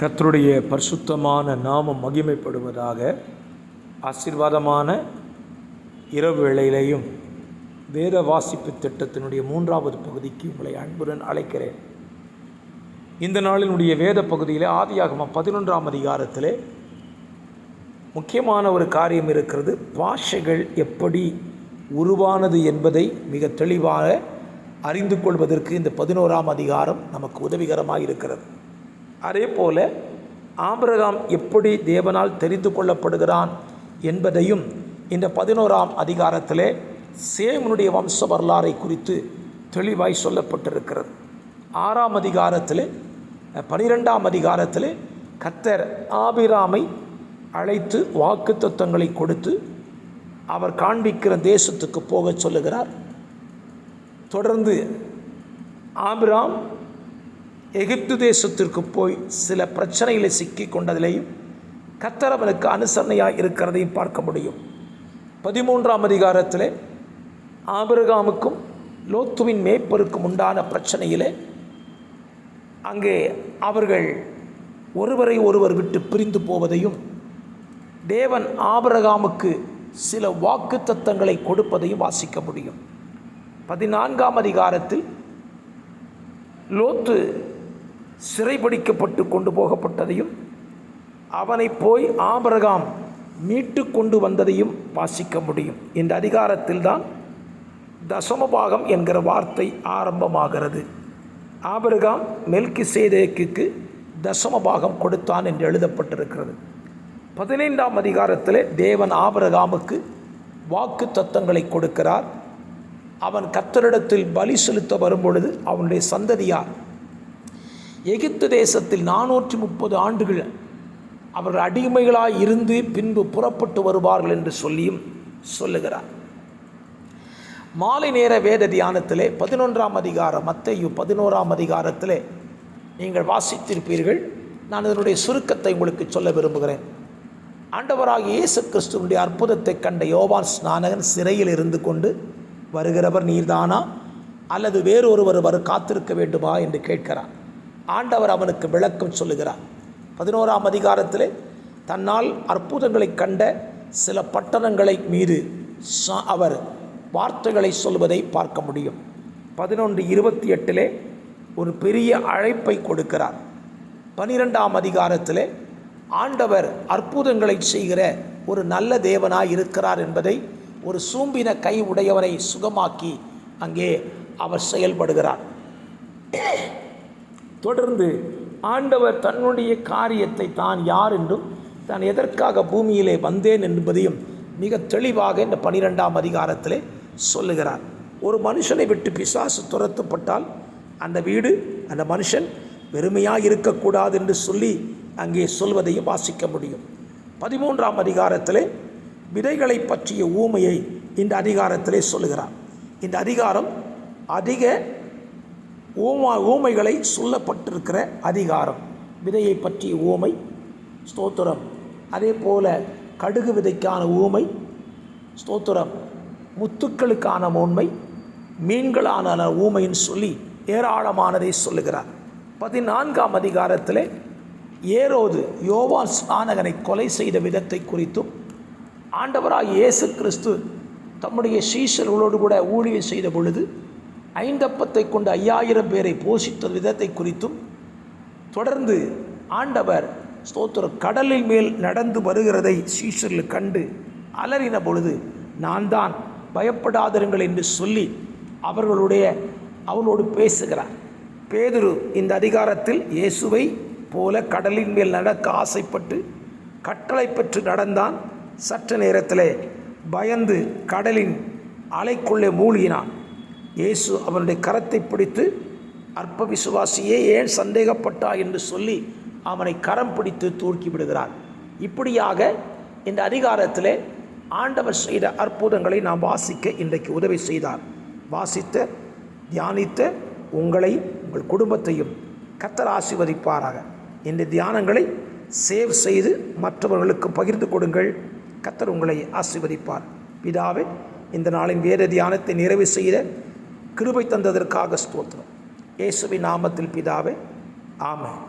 கத்தருடைய பரிசுத்தமான நாமம் மகிமைப்படுவதாக ஆசீர்வாதமான இரவு வேளையிலையும் வேத வாசிப்பு திட்டத்தினுடைய மூன்றாவது பகுதிக்கு உங்களை அன்புடன் அழைக்கிறேன். இந்த நாளினுடைய வேத பகுதியிலே ஆதியாகம பதினொன்றாம் அதிகாரத்திலே முக்கியமான ஒரு காரியம் இருக்கிறது. பாஷைகள் எப்படி உருவானது என்பதை மிக தெளிவாக அறிந்து கொள்வதற்கு இந்த பதினோராம் அதிகாரம் நமக்கு உதவிகரமாக இருக்கிறது அதே போல ஆபிரகாம் எப்படி தேவனால் தெரிந்து கொள்ளப்படுகிறான் என்பதையும் இந்த பதினோராம் அதிகாரத்திலே சேமனுடைய வம்ச வரலாறை குறித்து தெளிவாய் சொல்லப்பட்டிருக்கிறது. ஆறாம் அதிகாரத்தில் பனிரெண்டாம் அதிகாரத்தில் கத்தர் ஆபிராமை அழைத்து வாக்கு தத்துவங்களை கொடுத்து அவர் காண்பிக்கிற தேசத்துக்கு போகச் சொல்லுகிறார். தொடர்ந்து ஆபிராம் எகிப்து தேசத்திற்கு போய் சில பிரச்சனைகளை சிக்கி கொண்டதிலேயும் கத்தரவனுக்கு அனுசரணையாக இருக்கிறதையும் பார்க்க முடியும். பதிமூன்றாம் அதிகாரத்தில் ஆபிரகாமுக்கும் லோத்துவின் மேய்ப்பருக்கும் உண்டான பிரச்சனையிலே அங்கே அவர்கள் ஒருவரை ஒருவர் விட்டு பிரிந்து போவதையும் தேவன் ஆபரகாமுக்கு சில வாக்கு தத்தங்களை கொடுப்பதையும் வாசிக்க முடியும். பதினான்காம் அதிகாரத்தில் லோத்து சிறைபிடிக்கப்பட்டு கொண்டு போகப்பட்டதையும் அவனை போய் ஆபரகாம் மீட்டு கொண்டு வந்ததையும் வாசிக்க முடியும். இந்த அதிகாரத்தில்தான் தசமபாகம் என்கிற வார்த்தை ஆரம்பமாகிறது. ஆபரகாம் மெல்கி சேதேக்கு தசமபாகம் கொடுத்தான் என்று எழுதப்பட்டிருக்கிறது. பதினைந்தாம் அதிகாரத்தில் தேவன் ஆபரகாமுக்கு வாக்கு தத்தங்களை கொடுக்கிறார். அவன் கத்தரிடத்தில் பலி செலுத்த வரும்பொழுது அவனுடைய சந்ததியார் எகிப்து தேசத்தில் நானூற்றி முப்பது ஆண்டுகள் அவர்கள் அடிமைகளாக இருந்து பின்பு புறப்பட்டு வருவார்கள் என்று சொல்லியும் சொல்லுகிறார். மாலை நேர வேத தியானத்திலே பதினொன்றாம் அதிகாரம் மத்தையு பதினோராம் அதிகாரத்திலே நீங்கள் வாசித்திருப்பீர்கள். நான் இதனுடைய சுருக்கத்தை உங்களுக்கு சொல்ல விரும்புகிறேன். ஆண்டவராக இயேசு கிறிஸ்துவனுடைய அற்புதத்தை கண்ட யோவான் ஸ்நானகன் சிறையில் இருந்து கொண்டு வருகிறவர் நீர்தானா? அல்லது வேறொருவர் காத்திருக்க வேண்டுமா? என்று கேட்கிறார். ஆண்டவர் அவனுக்கு விளக்கம் சொல்லுகிறார். பதினோராம் அதிகாரத்தில் தன்னால் அற்புதங்களை கண்ட சில பட்டணங்களை மீது அவர் வார்த்தைகளை சொல்வதை பார்க்க முடியும். பதினொன்று இருபத்தி எட்டிலே ஒரு பெரிய அழைப்பை கொடுக்கிறார். பனிரெண்டாம் அதிகாரத்தில் ஆண்டவர் அற்புதங்களை செய்கிற ஒரு நல்ல தேவனாய் இருக்கிறார் என்பதை ஒரு சூம்பின கை உடையவரை சுகமாக்கி அங்கே அவர் செயல்படுகிறார். தொடர்ந்து ஆண்டவர் தன்னுடைய காரியத்தை தான் யார் என்றும் தான் எதற்காக பூமியிலே வந்தேன் என்பதையும் மிக தெளிவாக இந்த பனிரெண்டாம் அதிகாரத்திலே சொல்லுகிறார். ஒரு மனுஷனை விட்டு பிசாசு துரத்தப்பட்டால் அந்த வீடு அந்த மனுஷன் வெறுமையாக இருக்கக்கூடாது என்று சொல்லி அங்கே சொல்வதையும் வாசிக்க முடியும். பதிமூன்றாம் அதிகாரத்திலே விதைகளை பற்றிய ஊமையை இந்த அதிகாரத்திலே சொல்லுகிறார். இந்த அதிகாரம் அதிக ஊமா ஊமைகளை சொல்லப்பட்டிருக்கிற அதிகாரம். விதையை பற்றிய ஊமை ஸ்தோத்திரம். அதே போல கடுகு விதைக்கான ஊமை ஸ்தோத்திரம். முத்துக்களுக்கான உண்மை மீன்களான ஊமைன்னு சொல்லி ஏராளமானதை சொல்லுகிறார். பதினான்காம் அதிகாரத்தில் ஏரோது யோவான் ஸ்நானகனை கொலை செய்த விதத்தை குறித்தும் ஆண்டவராக இயேசு கிறிஸ்து தம்முடைய சீசர்களோடு கூட ஊழியம் செய்த பொழுது ஐந்தப்பத்தை கொண்டு ஐயாயிரம் பேரை போஷித்த விதத்தை குறித்தும் தொடர்ந்து ஆண்டவர் ஸ்தோத்திர கடலில் மேல் நடந்து வருகிறதை சீஷர்கள் கண்டு அலறின பொழுது நான் தான் பயப்படாதிருங்கள் என்று சொல்லி அவர்களுடைய அவளோடு பேசுகிறார். பேதுரு இந்த அதிகாரத்தில் இயேசுவை போல கடலின் மேல் நடக்க ஆசைப்பட்டு கட்டளை பெற்று நடந்தான். சற்று நேரத்தில் பயந்து கடலின் அலைக்குள்ளே மூழ்கினான். இயேசு அவனுடைய கரத்தை பிடித்து அற்ப விசுவாசியே ஏன் சந்தேகப்பட்டா என்று சொல்லி அவனை கரம் பிடித்து தூக்கி விடுகிறார். இப்படியாக இந்த அதிகாரத்தில் ஆண்டவர் செய்த அற்புதங்களை நாம் வாசிக்க இன்றைக்கு உதவி செய்தார். வாசித்த தியானித்த உங்களை உங்கள் குடும்பத்தையும் கத்தர் ஆசிர்வதிப்பாராக. இந்த தியானங்களை சேவ் செய்து மற்றவர்களுக்கு பகிர்ந்து கொடுங்கள். கத்தர் உங்களை ஆசிர்வதிப்பார். பிதாவே இந்த நாளின் வேத தியானத்தை நிறைவு செய்த கிருபை தந்ததற்காக ஸ்தோத்திரம். இயேசுவின் நாமத்தில் பிதாவே ஆமாம்